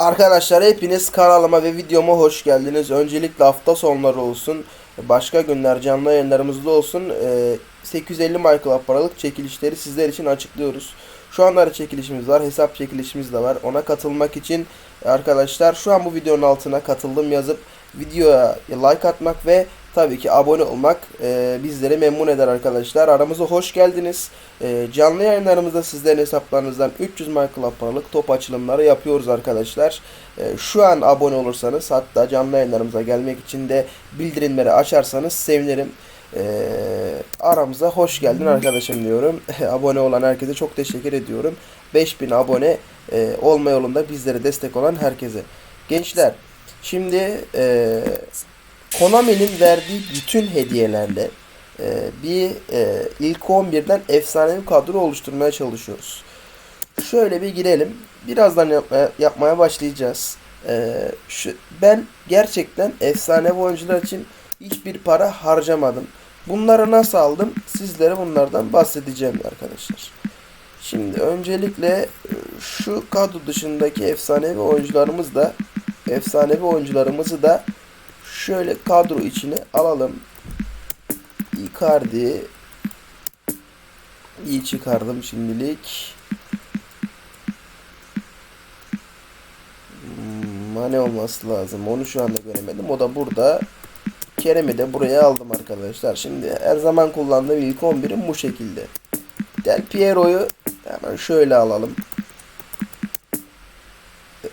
Arkadaşlar hepiniz kanalıma ve videoma hoş geldiniz. Öncelikle hafta sonları olsun. Başka günler canlı yayınlarımızda olsun. Ee, 850 Minecraft paralık çekilişleri sizler için açıklıyoruz. Şu anları çekilişimiz var. Hesap çekilişimiz de var. Ona katılmak için arkadaşlar şu an bu videonun altına katıldım yazıp videoya like atmak ve tabii ki abone olmak e, bizleri memnun eder arkadaşlar. Aramıza hoş geldiniz. E, canlı yayınlarımızda sizlerin hesaplarınızdan 300 Minecraft paralık top açılımları yapıyoruz arkadaşlar. E, şu an abone olursanız hatta canlı yayınlarımıza gelmek için de bildirimleri açarsanız sevinirim. E, aramıza hoş geldin arkadaşım diyorum. abone olan herkese çok teşekkür ediyorum. 5000 abone e, olma yolunda bizlere destek olan herkese. Gençler şimdi e, Konami'nin verdiği bütün hediyelerle e, bir e, ilk 11'den efsanevi kadro oluşturmaya çalışıyoruz. Şöyle bir girelim. Birazdan yapmaya, yapmaya başlayacağız. E, şu, ben gerçekten efsanevi oyuncular için hiçbir para harcamadım. Bunları nasıl aldım? Sizlere bunlardan bahsedeceğim arkadaşlar. Şimdi öncelikle e, şu kadro dışındaki efsanevi oyuncularımız da efsanevi oyuncularımızı da şöyle kadro içine alalım. Icardi iyi çıkardım şimdilik. Hmm, Mane olması lazım. Onu şu anda göremedim. O da burada. Kerem'i de buraya aldım arkadaşlar. Şimdi her zaman kullandığım ilk 11'im bu şekilde. Del Piero'yu hemen şöyle alalım. Ee,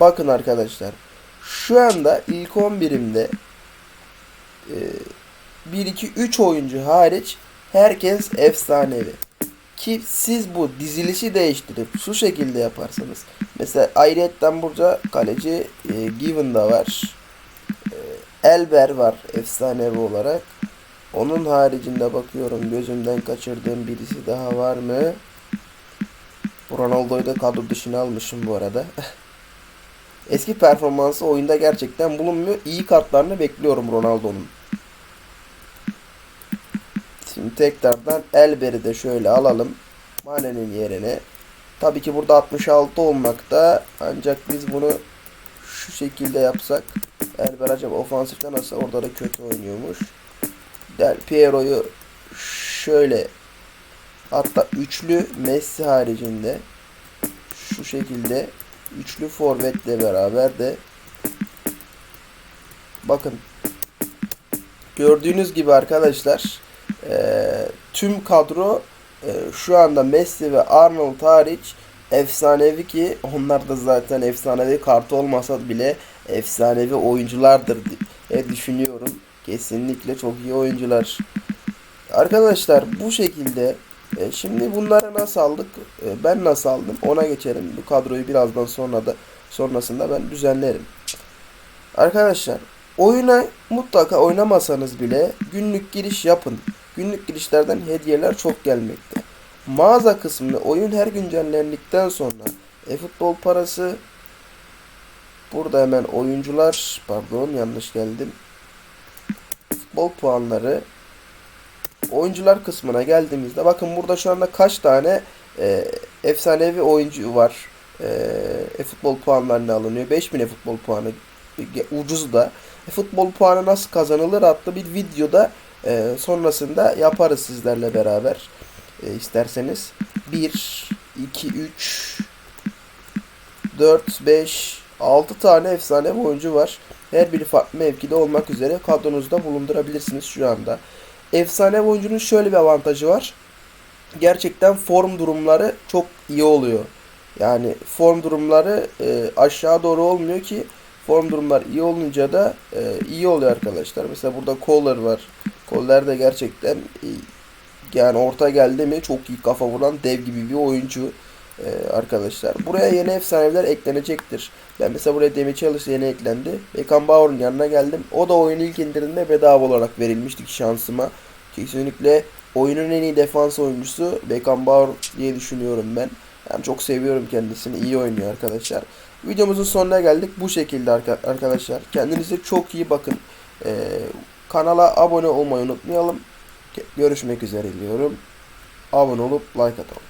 Bakın arkadaşlar. Şu anda ilk 11'imde 1 2 3 oyuncu hariç herkes efsanevi. Ki siz bu dizilişi değiştirip şu şekilde yaparsanız mesela ayrıyetten burada kaleci e, Given da var. E, Elber var efsanevi olarak. Onun haricinde bakıyorum gözümden kaçırdığım birisi daha var mı? Ronaldo'yu da kadro dışına almışım bu arada. Eski performansı oyunda gerçekten bulunmuyor. İyi kartlarını bekliyorum Ronaldo'nun. Şimdi tekrardan Elber'i de şöyle alalım. Mane'nin yerine. Tabii ki burada 66 olmakta. Ancak biz bunu şu şekilde yapsak. Elber acaba ofansifte nasıl? Orada da kötü oynuyormuş. Del Piero'yu şöyle hatta üçlü Messi haricinde şu şekilde üçlü forvetle beraber de bakın gördüğünüz gibi arkadaşlar e, tüm kadro e, şu anda Messi ve Arnold hariç efsanevi ki onlar da zaten efsanevi kartı olmasa bile efsanevi oyunculardır diye düşünüyorum. Kesinlikle çok iyi oyuncular. Arkadaşlar bu şekilde e, şimdi bunları nasıl aldık? E, ben nasıl aldım? Ona geçelim. Bu kadroyu birazdan sonra da sonrasında ben düzenlerim. Arkadaşlar oyuna mutlaka oynamasanız bile günlük giriş yapın. Günlük girişlerden hediyeler çok gelmekte. Mağaza kısmını oyun her güncellendikten sonra e-futbol parası burada hemen oyuncular pardon yanlış geldim. Futbol puanları oyuncular kısmına geldiğimizde bakın burada şu anda kaç tane e, efsanevi oyuncu var. E, futbol puanlarına alınıyor. 5000 futbol puanı e, ucuz da. E, futbol puanı nasıl kazanılır adlı bir videoda e, sonrasında yaparız sizlerle beraber. E, isterseniz 1 2 3 4 5 6 tane efsane oyuncu var. Her biri farklı mevkide olmak üzere kadronuzda bulundurabilirsiniz şu anda. Efsane oyuncunun şöyle bir avantajı var. Gerçekten form durumları çok iyi oluyor. Yani form durumları e, aşağı doğru olmuyor ki form durumlar iyi olunca da e, iyi oluyor arkadaşlar. Mesela burada Kohler var. Kohler de gerçekten e, yani orta geldi mi çok iyi kafa vuran dev gibi bir oyuncu e, arkadaşlar. Buraya yeni efsaneler eklenecektir. Ben mesela buraya Demi Chalice yeni eklendi. Beckenbauer'ın yanına geldim. O da oyun ilk indirdiğinde bedava olarak verilmişti şansıma. Kesinlikle oyunun en iyi defans oyuncusu Beckenbauer diye düşünüyorum ben. Yani çok seviyorum kendisini. İyi oynuyor arkadaşlar. Videomuzun sonuna geldik. Bu şekilde arkadaşlar. Kendinize çok iyi bakın. Ee, kanala abone olmayı unutmayalım. Görüşmek üzere diyorum. Abone olup like atalım.